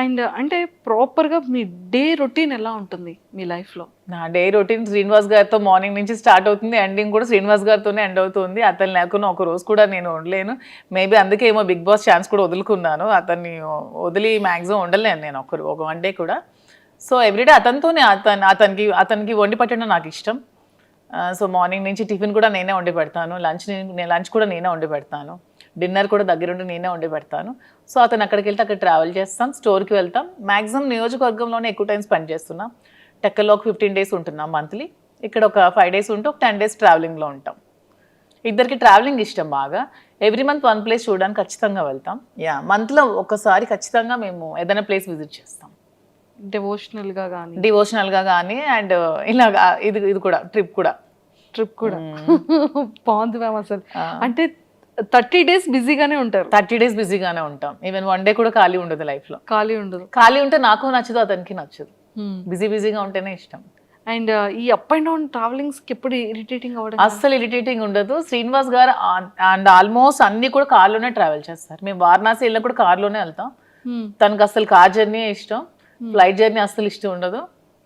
And అంటే ప్రాపర్గా మీ day routine ఎలా ఉంటుంది మీ లైఫ్లో? నా డే రొటీన్ శ్రీనివాస్ గారితో మార్నింగ్ నుంచి స్టార్ట్ అవుతుంది. ఎండింగ్ కూడా శ్రీనివాస్ గారితోనే ఎండ్ అవుతుంది. అతను లేకుండా ఒక రోజు కూడా నేను ఉండలేను. మేబీ అందుకే ఏమో బిగ్ బాస్ ఛాన్స్ కూడా వదులుకున్నాను. అతన్ని వదిలి మ్యాక్సిమం ఉండలేను నేను ఒక ఒక వన్ డే కూడా. సో ఎవ్రీడే అతనితోనే అతను అతనికి అతనికి వండి పెట్టడం నాకు ఇష్టం. Uh, సో మార్నింగ్ నుంచి టిఫిన్ కూడా నేనే వండి పెడతాను. లంచ్ నేను లంచ్ కూడా నేనే వండి పెడతాను. డిన్నర్ కూడా దగ్గరుండి నేనే వండి పెడతాను. సో అతను అక్కడికి వెళ్తే అక్కడ ట్రావెల్ చేస్తాం స్టోర్కి వెళ్తాం. మ్యాక్సిమం నియోజకవర్గంలోనే ఎక్కువ టైం స్పెండ్ చేస్తున్నాం. టెక్కల్లో ఒక ఫిఫ్టీన్ డేస్ ఉంటున్నాం మంత్లీ. ఇక్కడ ఒక ఫైవ్ డేస్ ఉంటే ఒక టెన్ డేస్ ట్రావెలింగ్లో ఉంటాం. ఇద్దరికి ట్రావెలింగ్ ఇష్టం బాగా. ఎవ్రీ మంత్ వన్ ప్లేస్ చూడడానికి ఖచ్చితంగా వెళ్తాం. యా మంత్లో ఒకసారి ఖచ్చితంగా మేము ఏదైనా ప్లేస్ విజిట్ చేస్తాం. డివోషనల్గా కానీ డివోషనల్గా కానీ అండ్ ఇలాగా ఇది ఇది కూడా ట్రిప్ కూడా. ట్రిప్ కూడా. బాగుంది మ్యామ్ అసలు. అంటే థర్టీ డేస్ బిజీగానే ఉంటారు. థర్టీ డేస్ బిజీగానే ఉంటాం. ఈవెన్ వన్ డే కూడా ఖాళీ ఉండదు లైఫ్లో. ఖాళీ ఉండదు. ఖాళీ ఉంటే నాకు నచ్చదు అతనికి నచ్చదు. బిజీ బిజీగా ఉంటేనే ఇష్టం. అండ్ ఈ అప్ అండ్ డౌన్ ట్రావెలింగ్స్కి ఎప్పుడు ఇరిటేటింగ్ అవ్వడం అస్సలు ఇరిటేటింగ్ ఉండదు. శ్రీనివాస్ గారు అండ్ ఆల్మోస్ట్ అన్ని కూడా కార్లోనే ట్రావెల్ చేస్తారు. మేము వారణాసి వెళ్ళినా కూడా కార్లోనే వెళ్తాం. తనకు అసలు కార్ జర్నీ ఇష్టం. ఫ్లైట్ జర్నీ అస్సలు ఇష్టం ఉండదు.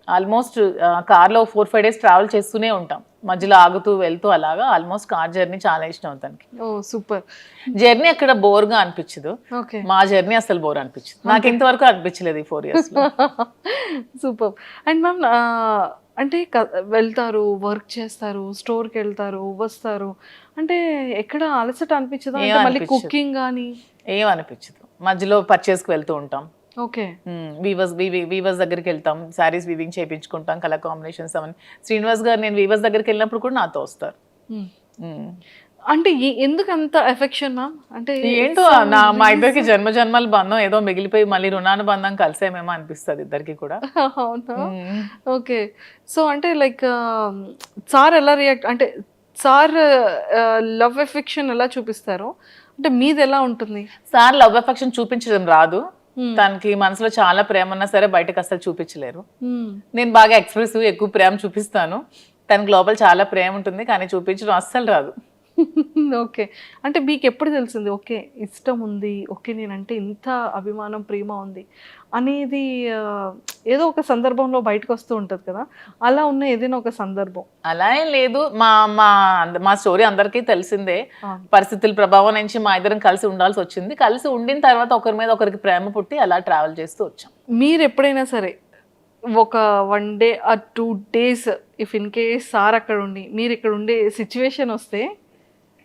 ఆల్మోస్ట్ కార్లో ఫోర్ ఫైవ్ డేస్ ట్రావెల్ చేస్తూనే ఉంటాం. మధ్యలో ఆగుతూ వెళ్తూ అలాగా. ఆల్మోస్ట్ కార్ జర్నీ చాలా ఇష్టం తనకి ఓ సూపర్. జర్నీ అక్కడ బోర్గా అనిపించదు. ఓకే. మా జర్నీ అసలు బోర్ అనిపించదు. నాకు ఇంతవరకు అనిపించలేదు ఈ four years super. And ma'am అంటే క- వెళ్తారు వర్క్ చేస్తారు స్టోర్కి వెళ్తారు వస్తారు. అంటే ఎక్కడ అలసట అనిపించదా? మళ్ళీ అనిపించదు. కుకింగ్ కానీ ఏం అనిపించదు. మధ్యలో పర్చేస్కి వెళ్తూ ఉంటాం. ఓకే. వీవర్స్ వీవర్స్ దగ్గరికి వెళ్తాం. శారీస్ వీవింగ్ చేయించుకుంటాం కలర్ కాంబినేషన్స్ అవన్నీ. శ్రీనివాస్ గారు నేను వీవర్స్ దగ్గరికి వెళ్ళినప్పుడు కూడా నాతో వస్తారు. అంటే ఎందుకు అంత ఎఫెక్షన్ మ్యామ్ అంటే ఏంటో నా మా ఇద్దరికి జన్మ జన్మల బంధం ఏదో మిగిలిపోయి మళ్ళీ రుణానుబంధం కలిసేమేమో అనిపిస్తుంది ఇద్దరికి కూడా. అవునా. ఓకే. సో అంటే లైక్ సార్ ఎలా రియాక్ట్ అంటే సార్ లవ్ ఎఫెక్షన్ ఎలా చూపిస్తారు? అంటే మీది ఎలా ఉంటుంది? సార్ లవ్ అఫెక్షన్ చూపించడం రాదు. తనకి మనసులో చాలా ప్రేమ ఉన్నా సరే బయటకు అసలు చూపించలేరు. Hmm. నేను బాగా ఎక్స్ప్రెసివ్ ఎక్కువ ప్రేమ చూపిస్తాను. తనకి లోపల చాలా ప్రేమ ఉంటుంది కానీ చూపించడం అస్సలు రాదు. ఓకే. అంటే మీకు ఎప్పుడు తెలిసింది ఓకే ఇష్టం ఉంది ఓకే నేనంటే ఇంత అభిమానం ప్రేమ ఉంది అనేది ఏదో ఒక సందర్భంలో బయటకు వస్తూ ఉంటుంది కదా అలా ఉన్న ఏదైనా ఒక సందర్భం. అలా ఏం లేదు. మా మా అంద- మా స్టోరీ అందరికీ తెలిసిందే. పరిస్థితుల ప్రభావం నుంచి మా ఇద్దరం కలిసి ఉండాల్సి వచ్చింది. కలిసి ఉండిన తర్వాత ఒకరి మీద ఒకరికి ప్రేమ పుట్టి అలా ట్రావెల్ చేస్తూ వచ్చాం. మీరు ఎప్పుడైనా సరే ఒక వన్ డే ఆ two days if in case sir అక్కడ ఉండి మీరు ఇక్కడ ఉండే సిచ్యువేషన్ వస్తే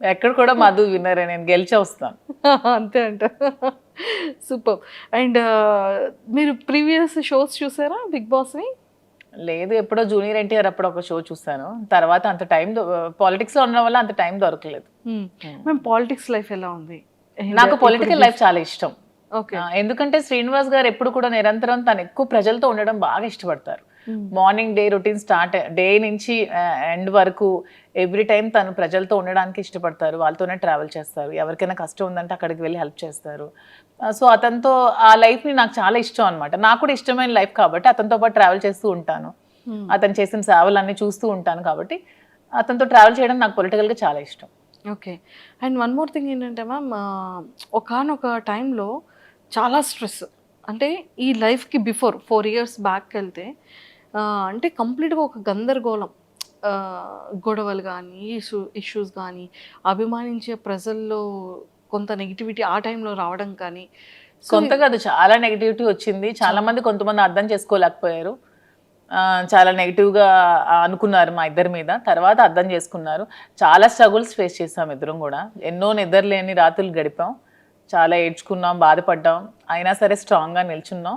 ఎక్కడ కూడా మధు విన్నరే నేను గెలిచే వస్తాను. అంతే అంట. సూపర్. అండ్ మీరు ప్రీవియస్ షోస్ చూసారా బిగ్ బాస్ని లేదు ఎప్పుడో జూనియర్ ఎన్టీఆర్ అప్పుడు ఒక షో చూసాను. తర్వాత అంత టైం పాలిటిక్స్లో ఉండడం వల్ల అంత టైం దొరకలేదు. మేము పాలిటిక్స్ లైఫ్ ఎలా ఉంది? నాకు పొలిటికల్ లైఫ్ చాలా ఇష్టం. ఎందుకంటే శ్రీనివాస్ గారు ఎప్పుడు కూడా నిరంతరం తను ఎక్కువ ప్రజలతో ఉండడం బాగా ఇష్టపడతారు. Morning day routine start day నుంచి ఎండ్ వరకు ఎవ్రీ టైం తను ప్రజలతో ఉండడానికి ఇష్టపడతారు. వాళ్ళతోనే ట్రావెల్ చేస్తారు. ఎవరికైనా కష్టం ఉందంటే అక్కడికి వెళ్ళి హెల్ప్ చేస్తారు. సో అతనితో ఆ లైఫ్ని నాకు చాలా ఇష్టం అనమాట నాకు కూడా ఇష్టమైన లైఫ్ కాబట్టి అతనితో పాటు ట్రావెల్ చేస్తూ ఉంటాను. అతను చేసిన సేవలన్నీ చూస్తూ ఉంటాను కాబట్టి అతనితో ట్రావెల్ చేయడం నాకు పొలిటికల్గా చాలా ఇష్టం. Okay and one more thing ఏంటంటే మ్యామ్ ఒకనొక టైంలో చాలా స్ట్రెస్ అంటే ఈ లైఫ్కి బిఫోర్ ఫోర్ ఇయర్స్ బ్యాక్ వెళ్తే అంటే కంప్లీట్గా ఒక గందరగోళం. గొడవలు కానీ ఇష్యూ ఇష్యూస్ కానీ అభిమానించే ప్రజల్లో కొంత నెగిటివిటీ ఆ టైంలో రావడం కానీ. కొంత కాదు చాలా నెగిటివిటీ వచ్చింది. చాలా మంది కొంతమంది అర్థం చేసుకోలేకపోయారు. చాలా నెగిటివ్గా అనుకున్నారు మా ఇద్దరి మీద. తర్వాత అర్థం చేసుకున్నారు. చాలా స్ట్రగుల్స్ ఫేస్ చేసాం ఇద్దరం కూడా. ఎన్నో నిద్రలేని రాత్రులు గడిపాం. చాలా ఏడ్చుకున్నాం బాధపడ్డాం. అయినా సరే స్ట్రాంగ్గా నిల్చున్నాం.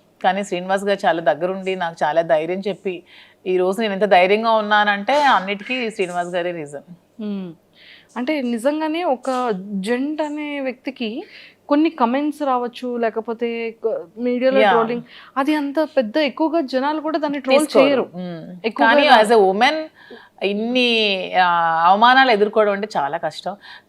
కానీ శ్రీనివాస్ గారు చాలా దగ్గరుండి నాకు చాలా ధైర్యం చెప్పి ఈ రోజు నేను ఎంత ధైర్యంగా ఉన్నానంటే అన్నిటికీ శ్రీనివాస్ గారే రీజన్. అంటే నిజంగానే ఒక జెంట్ అనే వ్యక్తికి కొన్ని కమెంట్స్ రావచ్చు లేకపోతే మీడియాలో. ట్రోలింగ్ అది అంత పెద్ద ఎక్కువగా జనాలు కూడా దాన్ని ట్రోల్ చేయరు. కానీ యాజ్ ఎ ఉమెన్ ఇన్ని అవమానాలు ఎదుర్కోవడం అంటే చాలా కష్టం.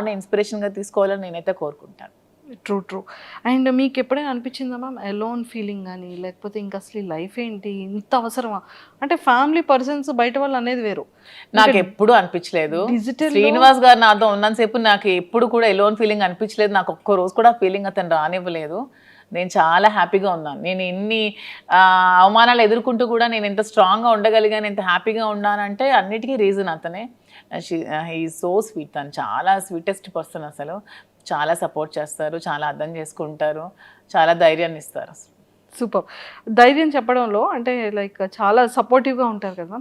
ఆవిడనే ఇన్స్పిరేషన్గా తీసుకోవాలని నేనైతే కోరుకుంటాను. ట్రూ ట్రూ అండ్ మీకు ఎప్పుడైనా అనిపించిందా మ్యామ్ ఎలోన్ ఫీలింగ్ కానీ లేకపోతే ఇంకా అసలు లైఫ్ ఏంటి? ఇంత అవసరమా? అంటే ఫ్యామిలీ పర్సన్స్ బయట వాళ్ళు అనేది వేరు. నాకు ఎప్పుడు అనిపించలేదు. డిజిటల్ శ్రీనివాస్ గారు నాతో ఉన్నంతసేపు నాకు ఎప్పుడు కూడా ఎలోన్ ఫీలింగ్ అనిపించలేదు. నాకు ఒక్క రోజు కూడా ఫీలింగ్ అతను రానివ్వలేదు. నేను చాలా హ్యాపీగా ఉన్నాను. నేను ఎన్ని అవమానాలు ఎదుర్కొంటూ కూడా నేను ఎంత స్ట్రాంగ్గా ఉండగలిగాను ఎంత హ్యాపీగా ఉన్నానంటే అన్నిటికీ రీజన్ అతనే. ఈ సో స్వీట్ తను చాలా స్వీటెస్ట్ పర్సన్ అసలు. చాలా సపోర్ట్ చేస్తారు చాలా అర్థం చేసుకుంటారు చాలా ధైర్యాన్ని ఇస్తారు అసలు. సూపర్ ధైర్యం చెప్పడంలో అంటే లైక్ చాలా సపోర్టివ్గా ఉంటారు కదా.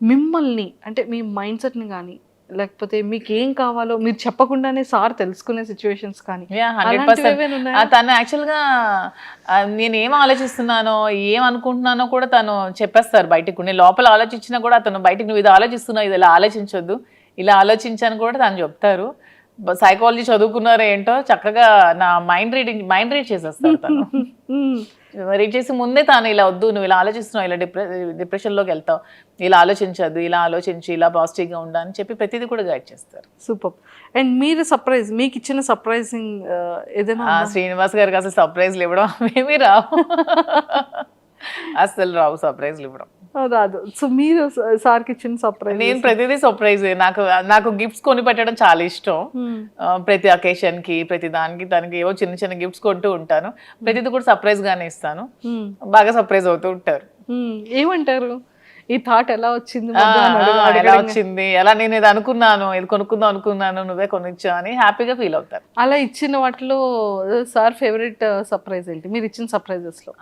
మిమ్మల్ని అంటే మీ మైండ్ సెట్ని కానీ లేకపోతే మీకు ఏం కావాలో మీరు చెప్పకుండానే సార్ తెలుసుకునే సిచ్యువేషన్స్ కానీ Yeah, 100%. అలాంటివి ఏమైనా ఉన్నాయా? ఆ, తను యాక్చువల్గా నేను ఏం ఆలోచిస్తున్నానో ఏం అనుకుంటున్నానో కూడా తను చెప్పేస్తారు బయటకు. నేను లోపల ఆలోచించినా కూడా అతను బయటకు నువ్వు ఇది ఆలోచిస్తున్నావు ఇది ఇలా ఆలోచించొద్దు. ఇలా ఆలోచించని కూడా తను చెప్తారు. సైకాలజీ చదువుకున్నారో ఏంటో చక్కగా నా మైండ్ రీడింగ్ మైండ్ రీడ్ చేసేస్తారు తను. రీడ్ చేసి ముందే తాను ఇలా వద్దు నువ్వు ఇలా ఆలోచిస్తున్నావు ఇలా డిప్రె డిప్రెషన్లోకి వెళ్తావు ఇలా ఆలోచించద్దు ఇలా ఆలోచించి ఇలా పాజిటివ్గా ఉండు అని చెప్పి ప్రతిదీ కూడా గైడ్ చేస్తారు. సూపర్. అండ్ మీరు సర్ప్రైజ్ మీకు ఇచ్చిన సర్ప్రైజింగ్ ఏదైనా శ్రీనివాస్ గారికి అసలు సర్ప్రైజ్లు ఇవ్వడం మేమీ రావు. అసలు రావు సర్ప్రైజ్లు ఇవ్వడం? రాదు సో మీరు సార్కి ఇచ్చిన సర్ప్రైజ్ నేను ప్రతిదీ సర్ప్రైజ్ నాకు నాకు గిఫ్ట్స్ కొని పెట్టడం చాలా ఇష్టం. ప్రతి occasion కి ప్రతి దానికి దానికి ఏవో చిన్న చిన్న గిఫ్ట్స్ కొంటూ ఉంటాను. ప్రతిదీ కూడా సర్ప్రైజ్ గానే ఇస్తాను. బాగా సర్ప్రైజ్ అవుతూ ఉంటారు. ఏమంటారు? ఈ థాట్ ఎలా వచ్చింది ఎలా. వచ్చింది? ఎలా నేను ఇది అనుకున్నాను ఇది కొనుక్కుందాం అనుకున్నాను నువ్వే కొనిచ్చా అని హ్యాపీగా ఫీల్ అవుతారు. అలా ఇచ్చిన వాటిలో సార్ ఫేవరెట్ సర్ప్రైజ్ ఏంటి? మీరు ఇచ్చిన సర్ప్రైజెస్లో?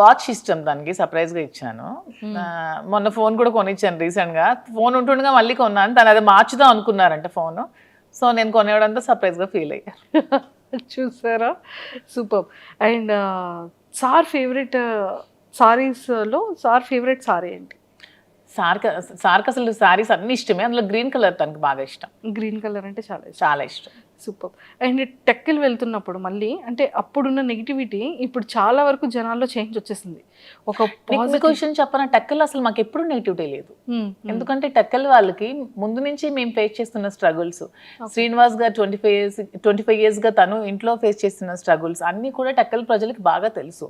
వాచ్ ఇష్టం దానికి సర్ప్రైజ్గా ఇచ్చాను. మొన్న ఫోన్ కూడా కొనిచ్చాను రీసెంట్గా. ఫోన్ ఉంటుండగా మళ్ళీ కొన్నాను. తను అది మార్చుదాం అనుకున్నారంట ఫోన్. సో నేను కొనివ్వడంతో సర్ప్రైజ్గా ఫీల్ అయ్యాను చూసారా? సూపర్. అండ్ సార్ ఫేవరెట్ సారీస్లో సార్ ఫేవరెట్ సారీ ఏంటి? సార్కి సార్కి అసలు సారీస్ అన్ని ఇష్టమే. అందులో గ్రీన్ కలర్ తనకి బాగా ఇష్టం. గ్రీన్ కలర్ అంటే చాలా చాలా ఇష్టం. సూపర్. అండ్ టెక్కలు వెళ్తున్నప్పుడు మళ్ళీ అంటే అప్పుడున్న నెగిటివిటీ ఇప్పుడు చాలా వరకు జనాల్లో చేంజ్ వచ్చేసింది. ఒక విషయం చెప్పన? టెక్కల్ అసలు మాకు ఎప్పుడు నెగిటివిటీ లేదు. Hmm, ఎందుకంటే టెక్కల్ వాళ్ళకి ముందు నుంచి మేము ఫేస్ చేస్తున్న struggles Srinivas garu twenty five years twenty five ఇయర్స్గా తను ఇంట్లో ఫేస్ చేస్తున్న స్ట్రగుల్స్ అన్నీ కూడా టెక్కల్ ప్రజలకి బాగా తెలుసు.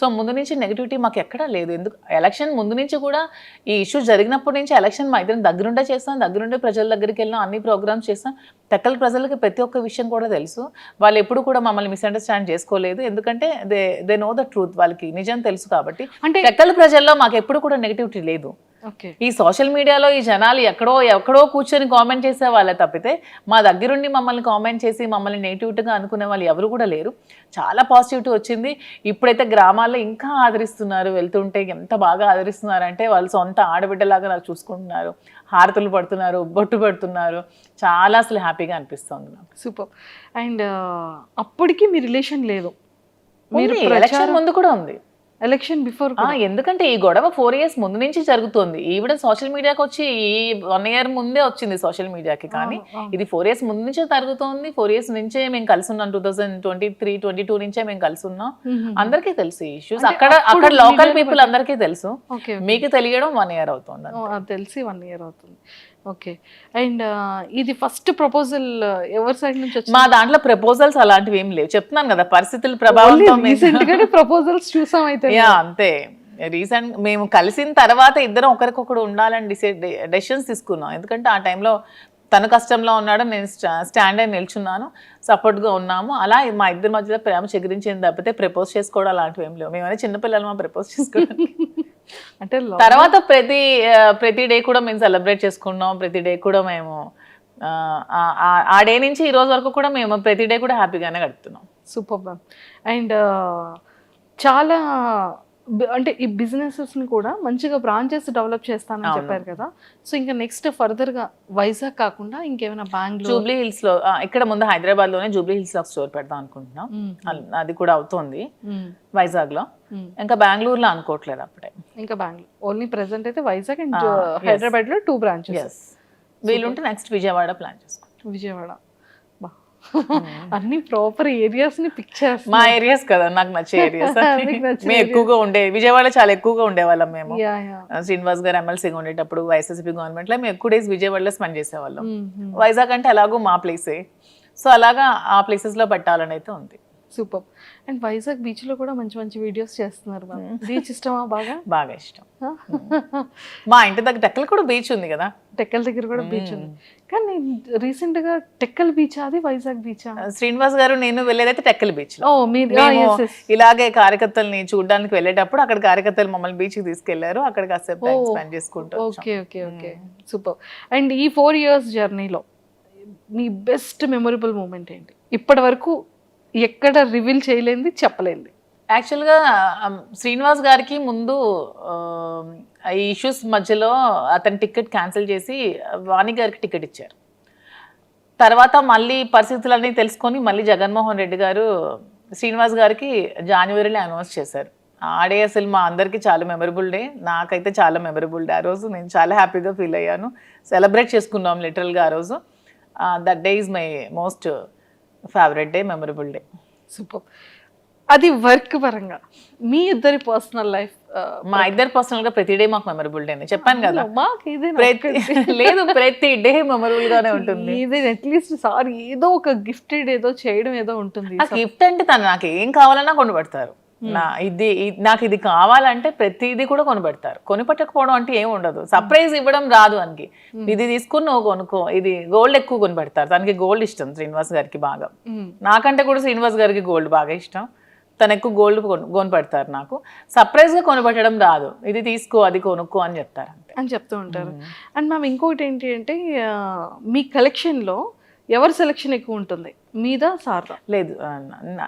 సో ముందు నుంచి నెగిటివిటీ మాకు ఎక్కడా లేదు. ఎందుకు ఎలక్షన్ ముందు నుంచి కూడా ఈ ఇష్యూ జరిగినప్పటి నుంచి ఎలక్షన్ మా ఇద్దరం దగ్గరుండే చేస్తాం దగ్గరుండే ప్రజల దగ్గరికి వెళ్ళాం అన్ని ప్రోగ్రామ్స్ చేస్తాం. టెక్కల్ ప్రజలకి ప్రతి ఒక్క విషయం కూడా తెలుసు. వాళ్ళు ఎప్పుడు కూడా మమ్మల్ని మిస్అండర్స్టాండ్ చేసుకోలేదు. ఎందుకంటే they they know the truth వాళ్ళకి నిజం తెలుసు కాబట్టి అంటే టెక్కల్ ప్రజల్లో మాకు ఎప్పుడు కూడా నెగిటివిటీ లేదు. ఈ సోషల్ మీడియాలో ఈ జనాలు ఎక్కడో ఎక్కడో కూర్చొని కామెంట్ చేసే వాళ్ళే తప్పితే మా దగ్గరుండి మమ్మల్ని కామెంట్ చేసి మమ్మల్ని నెగిటివ్గా అనుకునే వాళ్ళు ఎవరు కూడా లేరు. చాలా పాజిటివిటీ వచ్చింది. ఇప్పుడైతే గ్రామాల్లో ఇంకా ఆదరిస్తున్నారు. వెళ్తుంటే ఎంత బాగా ఆదరిస్తున్నారు అంటే వాళ్ళు సొంత ఆడబిడ్డలాగా నాకు చూసుకుంటున్నారు. హారతులు పడుతున్నారు బొట్టు పెడుతున్నారు. చాలా అసలు హ్యాపీగా అనిపిస్తుంది నాకు. సూపర్ అండ్ అప్పటికి మీ రిలేషన్ లేదు. మీరు ఎలక్షన్ ముందు కూడా ఉంది. ఎలక్షన్ బిఫోర్ ఎందుకంటే ఈ గొడవ ఫోర్ ఇయర్స్ ముందు నుంచి జరుగుతుంది. ఈవిడ సోషల్ మీడియాకి వచ్చి ఈ వన్ ఇయర్ ముందే వచ్చింది సోషల్ మీడియాకి కానీ. ఇది ఫోర్ ఇయర్స్ ముందు నుంచే జరుగుతోంది. ఫోర్ ఇయర్స్ నుంచే మేము కలిసి ఉన్నాం. Two thousand twenty three twenty two నుంచే మేము కలిసి ఉన్నాం. అందరికీ తెలుసు ఇష్యూస్ అక్కడ అక్కడ లోకల్ పీపుల్ అందరికీ తెలుసు. మీకు తెలియడం వన్ ఇయర్ అవుతుంది తెలిసి వన్ ఇయర్ అవుతుంది. ఓకే. అండ్ ఇది ఫస్ట్ ప్రపోజల్ ఎవరి సైడ్ నుంచి వచ్చింది? మా దాంట్లో ప్రపోజల్స్ అలాంటివి ఏం లేవు. చెప్తున్నాను కదా పరిస్థితుల రీసెంట్ గానే ప్రపోజల్స్ చూసాం అయితే యా అంతే. రీసెంట్ మేము కలిసిన తర్వాత ఇద్దరం ఒకరికొకరు ఉండాలని డిసైడ్ డెసిషన్స్ తీసుకున్నాం. ఎందుకంటే ఆ టైంలో తన కష్టంలో ఉన్నాడు నేను స్టాండ్ అయి నిల్చున్నాను సపోర్ట్గా ఉన్నాము. అలా మా ఇద్దరి మధ్యలో ప్రేమ చెగిరించింది తప్పితే ప్రపోజ్ చేసుకోవడం అలాంటివి ఏం లేవు. మేమైనా చిన్నపిల్లలు మా ప్రపోజ్ చేసుకోవడం అంటే తర్వాత ప్రతి ప్రతి డే కూడా మేము సెలబ్రేట్ చేసుకున్నాం. ప్రతి డే కూడా మేము ఆ, డే నుంచి ఈ రోజు వరకు కూడా మేము ప్రతి డే కూడా హ్యాపీగానే గడుపుతున్నాం. Super ma'am. అండ్ చాలా అంటే ఈ businesses ని కూడా మంచిగా బ్రాంచెస్ డెవలప్ చేస్తానని. చెప్పారు కదా. సో ఇంకా నెక్స్ట్గా వైజాగ్ కాకుండా ఇంకేమైనా బెంగళూరు జూబ్లీ హిల్స్లో ఇక్కడ ముందు హైదరాబాద్లోనే జూబ్లీ హిల్స్లో స్టోర్ పెడదాం అనుకుంటున్నాం. అది కూడా అవుతోంది వైజాగ్లో ఇంకా బెంగళూరులో అనుకోవట్లేదు అప్పుడే. ఇంకా బెంగళూరు ఓన్లీ ప్రెసెంట్ అయితే వైజాగ్ అండ్. హైదరాబాద్లో టూ బ్రాంచెస్. వీలుంటే నెక్స్ట్ విజయవాడ ప్లాన్ చేసుకుంటాం. విజయవాడ. అన్ని ప్రాపర్ ఏరియాస్ని పిక్ మా ఏరియాస్ కదా నాకు నచ్చే ఏరియాస్ మేము ఎక్కువగా ఉండే విజయవాడ చాలా ఎక్కువగా ఉండేవాళ్ళం మేము. శ్రీనివాస్ గారు ఎమ్మెల్సీగా ఉండేటప్పుడు వైఎస్ఎస్పీ గవర్నమెంట్లో మేము ఎక్కువ డేస్ విజయవాడలో స్పెండ్ చేసేవాళ్ళం. వైజాగ్ అంటే ఎలాగో మా ప్లేసే సో అలాగా ఆ ప్లేసెస్లో పెట్టాలని అయితే ఉంది. సూపర్. అండ్ వైజాగ్ బీచ్లో కూడా మంచి మంచి వీడియోస్ చేస్తున్నారు బీచ్ ఇష్టమా బాగా? బాగా ఇష్టం. మా ఇంటి దగ్గర టెక్కల కూడా బీచ్ ఉంది కదా. టెక్కల్ దగ్గర కూడా బీచ్ ఉంది. కానీ రీసెంట్గా టెక్కల్ బీచ్ అది వైజాగ్ బీచ్? శ్రీనివాస్ గారు నేను వెళ్ళేదైతే టెక్కల బీచ్లో ఓ మీరు. ఇలాగే కార్యకర్తల్ని చూడడానికి వెళ్ళేటప్పుడు అక్కడ కార్యకర్తలు మమ్మల్ని బీచ్కి తీసుకెళ్ళారు. అక్కడ కాసేపు. స్పెండ్ చేసుకుంటూ. Okay okay okay. Super. And ఈ ఫోర్ ఇయర్స్ జర్నీలో మీ బెస్ట్ మెమొరబుల్ మూమెంట్ ఏంటి? ఇప్పటి వరకు ఎక్కడ రివీల్ చేయలేంది చెప్పలేంది యాక్చువల్గా శ్రీనివాస్ గారికి ముందు ఈ ఇష్యూస్ మధ్యలో అతని టికెట్ క్యాన్సిల్ చేసి వాణి గారికి టికెట్ ఇచ్చారు. తర్వాత మళ్ళీ పరిస్థితులన్నీ తెలుసుకొని మళ్ళీ జగన్మోహన్ రెడ్డి గారు శ్రీనివాస్ గారికి జనవరిలో అనౌన్స్ చేశారు. ఆడే అసలు మా అందరికీ చాలా మెమరబుల్ డే నాకైతే చాలా మెమరబుల్ డే ఆ రోజు నేను చాలా హ్యాపీగా ఫీల్ అయ్యాను. సెలబ్రేట్ చేసుకున్నాం లిటరల్గా ఆ రోజు. That day is my most favourite day memorable day super అది వర్క్ పరంగా. మీ ఇద్దరి పర్సనల్ లైఫ్ మా ఇద్దరు పర్సనల్గా ప్రతి డే మాకు మెమరబుల్ డే చెప్పాను కదా. మాకు ఇదే లేదు ప్రతి డే మెమరబుల్ గానే ఉంటుంది. ఇది అట్లీస్ట్ సారీ ఏదో ఒక గిఫ్టెడ్ ఏదో చేయడం ఏదో ఉంటుంది గిఫ్ట్ అంటే తను నాకు ఏం కావాలన్నా కొనిపెడతారు నా ఇది నాకు ఇది కావాలంటే ప్రతిదీ కూడా కొనిపెడతారు. కొనిపెట్టకపోవడం అంటే ఏం ఉండదు. సర్ప్రైజ్ ఇవ్వడం రాదు అనికి. ఇది తీసుకుని నువ్వు కొనుక్కో. ఇది గోల్డ్ ఎక్కువ కొనిపెడతారు. తనకి గోల్డ్ ఇష్టం శ్రీనివాస్ గారికి బాగా. నాకంటే కూడా శ్రీనివాస్ గారికి గోల్డ్ బాగా ఇష్టం. తను ఎక్కువ గోల్డ్ కొని పెడతారు నాకు. Surprise గా కొనిపెట్టడం రాదు. ఇది తీసుకో అది కొనుక్కో అని చెప్తారు అని చెప్తూ ఉంటారు. అండ్ మ్యామ్ ఇంకొకటి ఏంటి అంటే మీ collection లో ఎవరి సెలెక్షన్ ఎక్కువ ఉంటుంది? మీద సార్దా? లేదు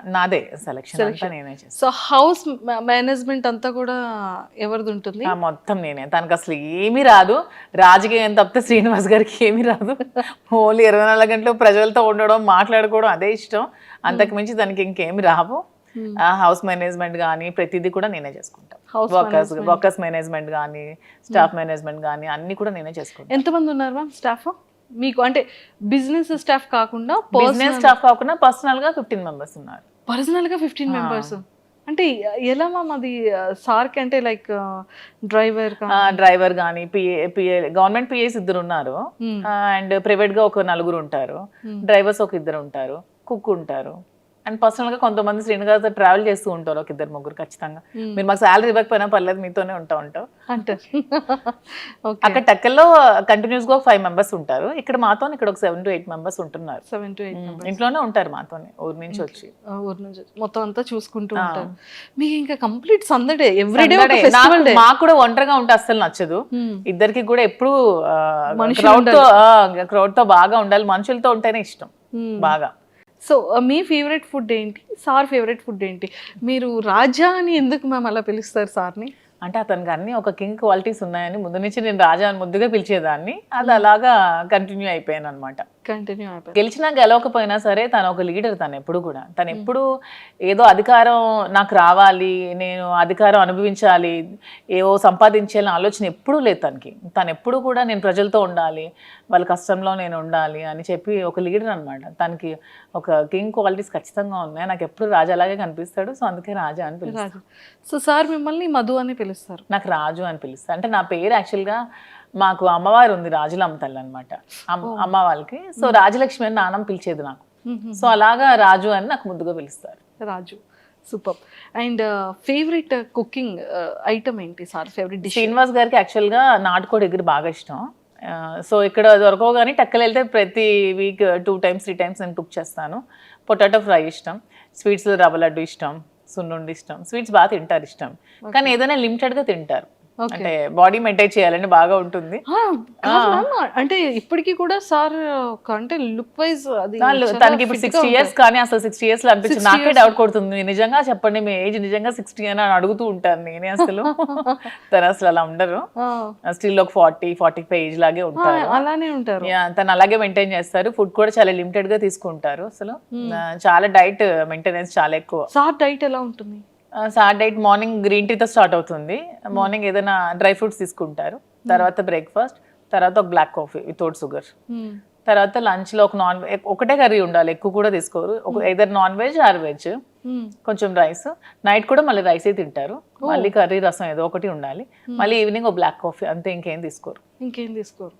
నాదే సెలెక్షన్ నేనే సో హౌస్ మేనేజ్మెంట్ అంతా కూడా ఎవరిది ఉంటుంది? ఆ, మొత్తం నేనే. తనకు అసలు ఏమీ రాదు. రాజకీయం తప్పితే శ్రీనివాస్ గారికి ఏమీ రాదు. ఓన్లీ ఇరవై నాలుగు గంటలు ప్రజలతో ఉండడం మాట్లాడుకోవడం అదే ఇష్టం. అంతకు మించి తనకి ఇంకేమి రావు. Hmm. హౌస్ మేనేజ్మెంట్ కానీ ప్రతిదీ కూడా నేనే చేసుకుంటాను వర్కర్స్ వర్కర్స్ మేనేజ్మెంట్ కానీ స్టాఫ్ మేనేజ్మెంట్ కానీ అన్ని కూడా నేనే చేసుకుంటాను ఎంతమంది ఉన్నారు మ్యామ్? స్టాఫ్ మీకు అంటే బిజినెస్ స్టాఫ్ కాకుండా బిజినెస్ స్టాఫ్ కాకుండా పర్సనల్గా ఫిఫ్టీన్ మెంబర్స్ ఉన్నారు. పర్సనల్గా ఫిఫ్టీన్ మెంబర్స్ అంటే ఎలా మ్యామ్ అది సార్కి అంటే లైక్ డ్రైవర్ డ్రైవర్ కానీ పిఏ పిఏ గవర్నమెంట్ పిఏస్ ఇద్దరు ఉన్నారు. అండ్ ప్రైవేట్గా ఒక నలుగురు ఉంటారు. డ్రైవర్స్ ఒక ఇద్దరు ఉంటారు. కుక్ ఉంటారు. అండ్ పర్సనల్గా కొంతమంది శ్రీనివాస్ ట్రావెల్ చేస్తూ ఉంటారు ఒక ఇద్దరు ముగ్గురు ఖచ్చితంగా. Hmm. మీరు మాకు శాలరీ ఇవ్వకపోయినా పర్లేదు మీతోనే ఉంటా ఉంటాం. అంటారు అక్కడ టెక్కల్లో కంటిన్యూస్గా ఫైవ్ మెంబర్స్ ఉంటారు. ఇక్కడ మాతో ఇక్కడ ఒక సెవెన్ టు ఎయిట్ మెంబర్స్ ఉంటున్నారు. సెవెన్ టు ఎయిట్ ఇంట్లోనే ఉంటారు మాతోనే ఊరి నుంచి వచ్చి. ఊరు నుంచి మొత్తం అంతా చూసుకుంటూ. ఉంటారు. మీకు ఇంకా కంప్లీట్ సందడే ఎవ్రీడే ఒక మాకు కూడా ఒంటరిగా ఉంటే అస్సలు నచ్చదు. ఇద్దరికి కూడా ఎప్పుడు క్రౌడ్తో క్రౌడ్తో బాగా ఉండాలి. మనుషులతో ఉంటేనే ఇష్టం. బాగా. సో uh, మీ ఫేవరెట్ ఫుడ్ ఏంటి? సార్ ఫేవరెట్ ఫుడ్ ఏంటి? మీరు రాజా అని ఎందుకు మేము అలా పిలుస్తారు సార్ని? అంటే అతనికి అన్ని ఒక కింగ్ క్వాలిటీస్ ఉన్నాయని ముందు నుంచి నేను రాజా అని ముద్దుగా పిలిచేదాన్ని. అది అలాగా కంటిన్యూ అయిపోయాను అనమాట కంటిన్యూ అయిపోయింది గెలిచినా గెలవకపోయినా సరే తను ఒక లీడర్ తను ఎప్పుడు కూడా. తను ఎప్పుడు ఏదో అధికారం నాకు రావాలి నేను అధికారం అనుభవించాలి ఏవో సంపాదించాలని ఆలోచన ఎప్పుడూ లేదు తనకి. తను ఎప్పుడు కూడా నేను ప్రజలతో ఉండాలి వాళ్ళ కష్టంలో నేను ఉండాలి అని చెప్పి ఒక లీడర్ అనమాట తనకి ఒక కింగ్ క్వాలిటీస్ ఖచ్చితంగా ఉన్నాయి. నాకు ఎప్పుడు రాజాలాగే కనిపిస్తాడు. సో అందుకే రాజా అని పిలుస్తాను రాజు. సో సార్ మిమ్మల్ని మధు అని పిలుస్తారు. నాకు రాజు అని పిలుస్తాను అంటే నా పేరు యాక్చువల్గా మాకు అమ్మవారు ఉంది రాజులమ్మ తల్లి అనమాట అమ్మ వాళ్ళకి. సో రాజలక్ష్మి అని నాన్నమ్మ పిలిచేది నాకు. సో అలాగా రాజు అని నాకు ముద్దుగా పిలుస్తారు. Raju. Super. And favourite cooking item ఏంటి సార్? ఫేవరెట్ డిష్ శ్రీనివాస్ గారికి యాక్చువల్గా నాటుకోడి ఎగురు బాగా ఇష్టం. సో ఇక్కడ దొరకవు కానీ టక్కలు వెళ్తే ప్రతి week two times three times నేను కుక్ చేస్తాను. పొటాటో ఫ్రై ఇష్టం. స్వీట్స్ రవ్వ లడ్డు ఇష్టం. సున్నుండి ఇష్టం. స్వీట్స్ బాగా తింటారు ఇష్టం. కానీ ఏదైనా లిమిటెడ్గా తింటారు. అంటే బాడీ మెయింటైన్ చేయాలని బాగా ఉంటుంది. అంటే ఇప్పటికీ కూడా సార్ అంటే లుక్ వైజ్ అది తనకి ఇప్పుడు సిక్స్టీ ఇయర్స్ కానీ అసలు సిక్స్టీ ఇయర్స్లో అనిపించింది. 60 నాకే. డౌట్ కొడుతుంది. నిజంగా చెప్పండి మీ ఏజ్ నిజంగా సిక్స్టీ అని అని అడుగుతూ ఉంటాను నేనే అసలు. తను అసలు అలా ఉండరు. స్టిల్ ఒక ఫార్టీ ఫార్టీ ఫైవ్ ఏజ్ లాగే ఉంటారు. అలానే ఉంటారు. తను అలాగే మెయింటైన్ చేస్తారు. ఫుడ్ కూడా చాలా లిమిటెడ్గా తీసుకుంటారు అసలు. ఆ, చాలా డైట్ మెయింటెనెన్స్ చాలా ఎక్కువ. సార్ డైట్ ఎలా ఉంటుంది? సార్ డైట్ మార్నింగ్ గ్రీన్ టీతో స్టార్ట్ అవుతుంది. మార్నింగ్ ఏదైనా డ్రై ఫ్రూట్స్ తీసుకుంటారు. తర్వాత బ్రేక్ఫాస్ట్ తర్వాత ఒక బ్లాక్ కాఫీ వితౌట్ షుగర్. మ్మ్. తర్వాత లంచ్లో ఒక నాన్ ఒకటే కర్రీ ఉండాలి. ఎక్కువ కూడా తీసుకోరు. Either non veg or veg. కొంచెం రైస్. నైట్ కూడా మళ్ళీ రైసే తింటారు. మళ్ళీ కర్రీ రసం ఏదో ఒకటి ఉండాలి. మళ్ళీ ఈవినింగ్ ఒక బ్లాక్ కాఫీ అంతే ఇంకేం తీసుకోరు. ఇంకేం తీసుకోరు.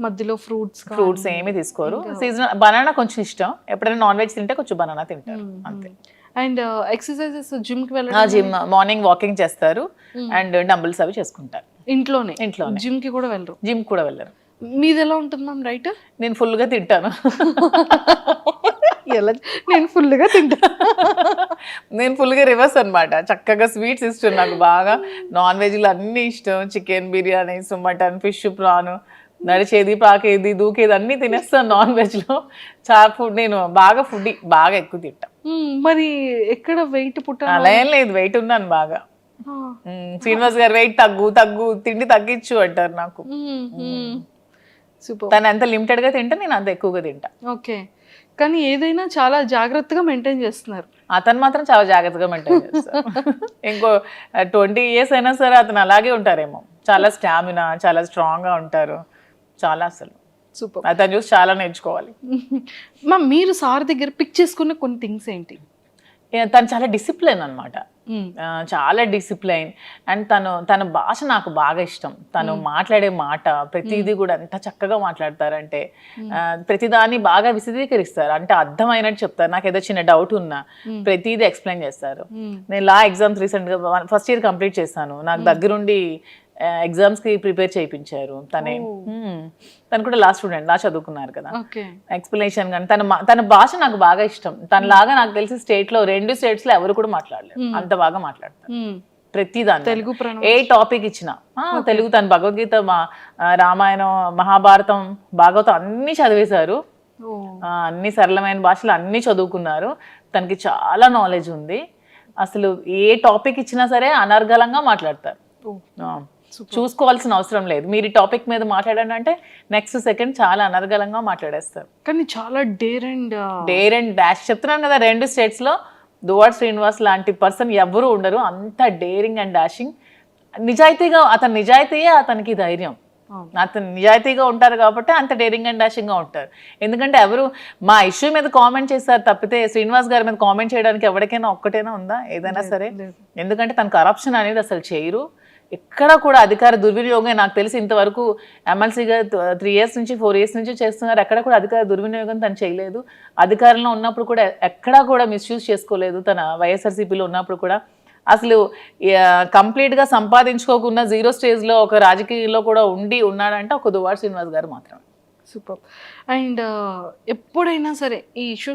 మధ్యలో ఫ్రూట్స్ ఫ్రూట్స్ ఏమీ తీసుకోరు. సీజనల్ బనానా కొంచెం ఇష్టం. ఎప్పుడైనా నాన్ వెజ్ తింటే కొంచెం బనానా తింటారు. అంతే. అండ్ ఎక్సర్సైజెస్ జిమ్కి వెళ్ళడం జిమ్ మార్నింగ్ వాకింగ్ చేస్తారు అండ్ డంబుల్స్ అవి చేసుకుంటారు. ఇంట్లోనే? ఇంట్లోనే. జిమ్కి కూడా వెళ్ళరు? జిమ్ కూడా వెళ్ళరు. మీది ఎలా ఉంటుంది మ్యామ్ రైట్ నేను full గా తింటాను. ఎలా? నేను ఫుల్గా తింటా. నేను ఫుల్గా రివర్స్ అన్నమాట. చక్కగా స్వీట్స్ ఇష్టం నాకు బాగా. నాన్ వెజ్లు అన్నీ ఇష్టం. Chicken biryani mutton fish prawn నడిచేది పాకేది దూకేది అన్నీ తినేస్తాను నాన్ వెజ్లో చాలా ఫుడ్ నేను బాగా ఫుడ్ బాగా ఎక్కువ తింటా. మ్మ్. మరి ఎక్కడ వెయిట్ పుట్ట అలా ఏం లేదు వెయిట్ ఉన్నాను బాగా. శ్రీనివాస్ గారు వెయిట్ తగ్గు తగ్గు తిండి తగ్గించు అంటారు నాకు. సూపర్. తను ఎంత లిమిటెడ్గా తింటే నేను అంత ఎక్కువగా తింటా. ఓకే. కానీ ఏదైనా చాలా జాగ్రత్తగా మెయింటైన్ చేస్తున్నారు. అతను మాత్రం చాలా జాగ్రత్తగా మెయింటైన్ చేస్తారు. ఇంకో ట్వంటీ ఇయర్స్ అయినా సరే అతను అలాగే ఉంటారేమో. చాలా స్టామినా చాలా స్ట్రాంగ్గా ఉంటారు. చాలా అసలు. సూపర్ అతను చూసి చాలా నేర్చుకోవాలి. మా మీరు సార్ దగ్గర పిక్ చేసుకున్న కొన్ని థింగ్స్ ఏంటి? తను చాలా డిసిప్లిన్ అనమాట మ్మ్. చాలా డిసిప్లైన్ అండ్ తను తన భాష నాకు బాగా ఇష్టం. తను మాట్లాడే మాట ప్రతిదీ కూడా ఎంత చక్కగా మాట్లాడతారంటే ప్రతిదాన్ని బాగా విశదీకరిస్తారు. అంటే అర్థమైనట్టు చెప్తారు. నాకు ఏదో చిన్న డౌట్ ఉన్నా ప్రతిదీ ఎక్స్ప్లెయిన్ చేస్తారు. నేను లా ఎగ్జామ్స్ రీసెంట్గా ఫస్ట్ ఇయర్ కంప్లీట్ చేశాను. నాకు దగ్గరుండి ఎగ్జామ్స్కి ప్రిపేర్ చేయించారు. తనే. తను కూడా లా స్టూడెంట్ లా చదువుకున్నారు కదా. ఎక్స్ప్లెనేషన్ కానీ తన తన భాష నాకు బాగా ఇష్టం. తన లాగా నాకు తెలిసి స్టేట్లో రెండు స్టేట్స్లో ఎవరు కూడా మాట్లాడలేరు. అంత బాగా మాట్లాడతారు. ప్రతి దాన్ని. తెలుగు ఏ టాపిక్ ఇచ్చినా. తెలుగు తన భగవద్గీత రామాయణం మహాభారతం భాగవతం అన్ని చదివేశారు. అన్ని సరళమైన భాషలు అన్ని చదువుకున్నారు. తనకి చాలా నాలెడ్జ్ ఉంది. అసలు ఏ టాపిక్ ఇచ్చినా సరే అనర్గళంగా మాట్లాడతారు. చూసుకోవాల్సిన అవసరం లేదు. మీరు ఈ టాపిక్ మీద మాట్లాడండి అంటే నెక్స్ట్ సెకండ్ చాలా అనర్గళంగా మాట్లాడేస్తారు. కానీ చాలా dare and dare and dash. చెప్తున్నాను కదా రెండు స్టేట్స్లో దువాడ్ శ్రీనివాస్ లాంటి పర్సన్ ఎవరు ఉండరు. అంత డేరింగ్ అండ్ డాషింగ్. నిజాయితీగా అతని నిజాయితీయే అతనికి ధైర్యం. అతను నిజాయితీగా ఉంటారు కాబట్టి అంత డేరింగ్ అండ్ డాషింగ్గా ఉంటారు. ఎందుకంటే ఎవరు మా ఇష్యూ మీద కామెంట్ చేస్తారు తప్పితే శ్రీనివాస్ గారి మీద కామెంట్ చేయడానికి ఎవరికైనా ఒక్కటైనా ఉందా? ఏదైనా సరే. ఎందుకంటే తన కరప్షన్ అనేది అసలు చేయరు. ఎక్కడ కూడా అధికార దుర్వినియోగం నాకు తెలిసి ఇంతవరకు ఎమ్మెల్సీగా త్రీ ఇయర్స్ నుంచి ఫోర్ ఇయర్స్ నుంచి చేస్తున్నారు. ఎక్కడ కూడా అధికార దుర్వినియోగం తను చేయలేదు. అధికారంలో ఉన్నప్పుడు కూడా ఎక్కడా కూడా మిస్యూజ్ చేసుకోలేదు. తన వైఎస్ఆర్సీపీలో ఉన్నప్పుడు కూడా. అసలు కంప్లీట్గా సంపాదించుకోకుండా జీరో స్టేజ్లో ఒక రాజకీయంలో కూడా ఉండి ఉన్నాడంటే ఒక దువార్ శ్రీనివాస్ గారు మాత్రం సూపర్. అండ్ ఎప్పుడైనా సరే ఈ ఇష్యూస్